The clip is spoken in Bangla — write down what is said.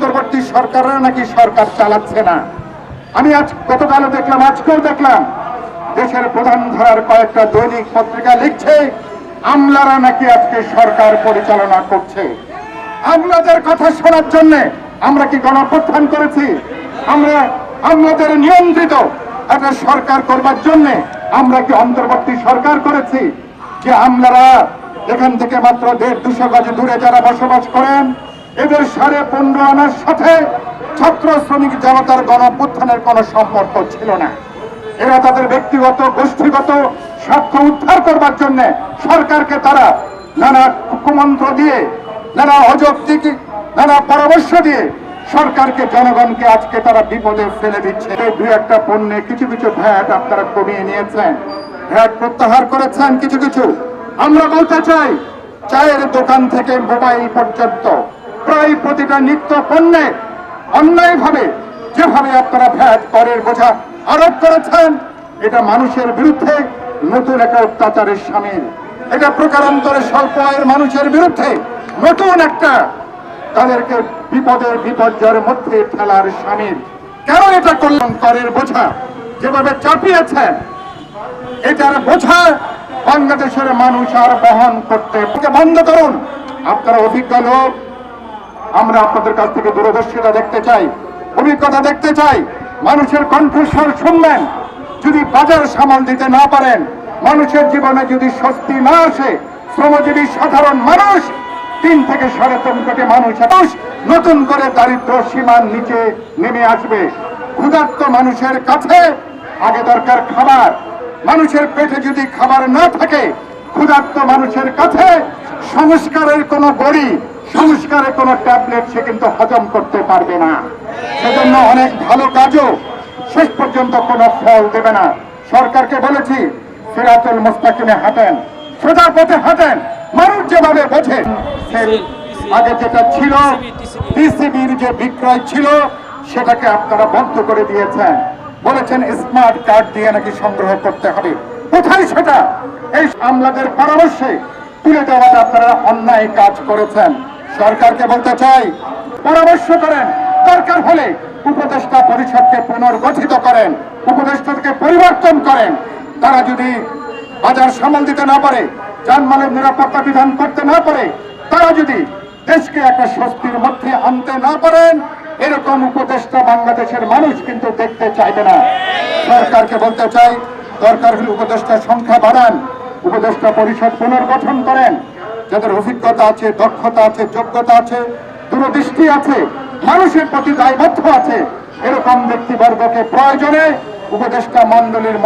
অন্তর্বর্তী সরকাররা নাকি সরকার চালাচ্ছে না? আমি আজ গতকালও দেখলাম, আজকেও দেখলাম, দেশের প্রধান ধারার কয়েকটা দৈনিক পত্রিকা লিখছে, আমলারা নাকি আজকে সরকার পরিচালনা করছে। আমলাদের কথা শোনার জন্য আমরা কি গণপ্রত্থান করেছি? আমরা আমলাদের নিয়ন্ত্রিত একটা সরকার করবার জন্য আমরা কি অন্তর্বর্তী সরকার করেছি? যে আমলারা এখান থেকে মাত্র দেড় দুশো গজ দূরে যারা বসবাস করেন এদের সাড়ে পনেরো আনার সাথে ছাত্র শ্রমিক জনতার গণপ্রত্থানের কোনো সম্পর্ক ছিল না। এরা তাদের ব্যক্তিগত, গোষ্ঠীগত স্বার্থ উদ্ধার করবার জন্য সরকারকে তারা নানা কুমন্ত্র দিয়ে, নানা অযৌক্তিক নানা পরামর্শ দিয়ে সরকারকে, জনগণকে আজকে তারা বিপদে ফেলে দিচ্ছে। দুই একটা পণ্যে কিছু কিছু ভ্যাট আপনারা কমিয়ে নিয়েছেন। ভ্যাট প্রত্যাহার করেছেন কিছু কিছু। আমরা বলতে চাই, চায়ের দোকান থেকে মোবাইল পর্যন্ত প্রায় প্রতিটা নিত্য পণ্যে অন্যায়ভাবে যেভাবে আপনারা ভ্যাট করের বোঝা আরোপ করেছেন, এটা মানুষের বিরুদ্ধে নতুন একটা অত্যাচারের সামিল। এটা প্রকারান্তরে স্বল্প আয়ের মানুষের বিরুদ্ধে নতুন একটা তাদেরকে বিপদের বিপর্যয়ের মধ্যে ফেলার সামিল। কেন এটা করলেন করের বোঝা যেভাবে চাপিয়েছেন, এটার বোঝা বাংলাদেশের মানুষ আর বহন করতে বন্ধ করুন। আপনারা অভিজ্ঞ লোক আমরা আপনাদের কাছ থেকে দূরদর্শিতা দেখতে চাই, অভিজ্ঞতা দেখতে চাই, মানুষের কণ্ঠস্বর শুনবেন। যদি বাজার সামাল দিতে না পারেন, মানুষের জীবনে যদি স্বস্তি না আসে, শ্রমজীবী সাধারণ মানুষ, তিন থেকে সাড়ে তিন কোটি মানুষ মানুষ নতুন করে দারিদ্র সীমার নিচে নেমে আসবে। ক্ষুধার্ত মানুষের কাছে আগে দরকার খাবার। মানুষের পেটে যদি খাবার না থাকে, ক্ষুধার্ত মানুষের কাছে সংস্কারের কোনো বড়ি সংস্কারের কোনো ট্যাবলেট সে কিন্তু হজম করতে পারবে না। সেজন্য অনেক ভালো কাজও শেষ পর্যন্ত কোনো ফল দেবে না। সরকারকে বলেছি সিরাতুল মুস্তাকিমে হাঁটেন সোজা পথে হাঁটেন, মানুষ যেভাবে বোঝে আগে যেটা ছিল টিসিবির যে বিক্রয় ছিল, সেটাকে আপনারা বন্ধ করে দিয়েছেন। বলেছেন, স্মার্ট কার্ড দিয়ে নাকি সংগ্রহ করতে হবে। কোথায় সেটা? এই আমলাদের পরামর্শে তুলে দেওয়াটা আপনারা অন্যায় কাজ করেছেন। সরকারকে বলতে চাই, পরামর্শ করেন। দরকার হলে উপদেষ্টা পরিষদকে পুনর্গঠিত করেন, উপদেষ্টাকে পরিবর্তন করেন। তারা যদি বাজার সামাল দিতে না পারে, যানমালের নিরাপত্তা বিধান করতে না পারে, তারা যদি দেশকে একটা স্বস্তির মধ্যে আনতে না পারেন, এরকম উপদেষ্টা বাংলাদেশের মানুষ কিন্তু দেখতে চাইবে না। সরকারকে বলতে চাই, দরকার হলে উপদেষ্টার সংখ্যা বাড়ান, উপদেষ্টা পরিষদ পুনর্গঠন করেন। যাদের অভিজ্ঞতা আছে, দক্ষতা আছে, যোগ্যতা আছে, দূরদৃষ্টি আছে, মানুষের প্রতি দায়বদ্ধ আছে, এরকম ব্যক্তিবর্গকে প্রয়োজনে উপদেষ্টা মন্ডলীর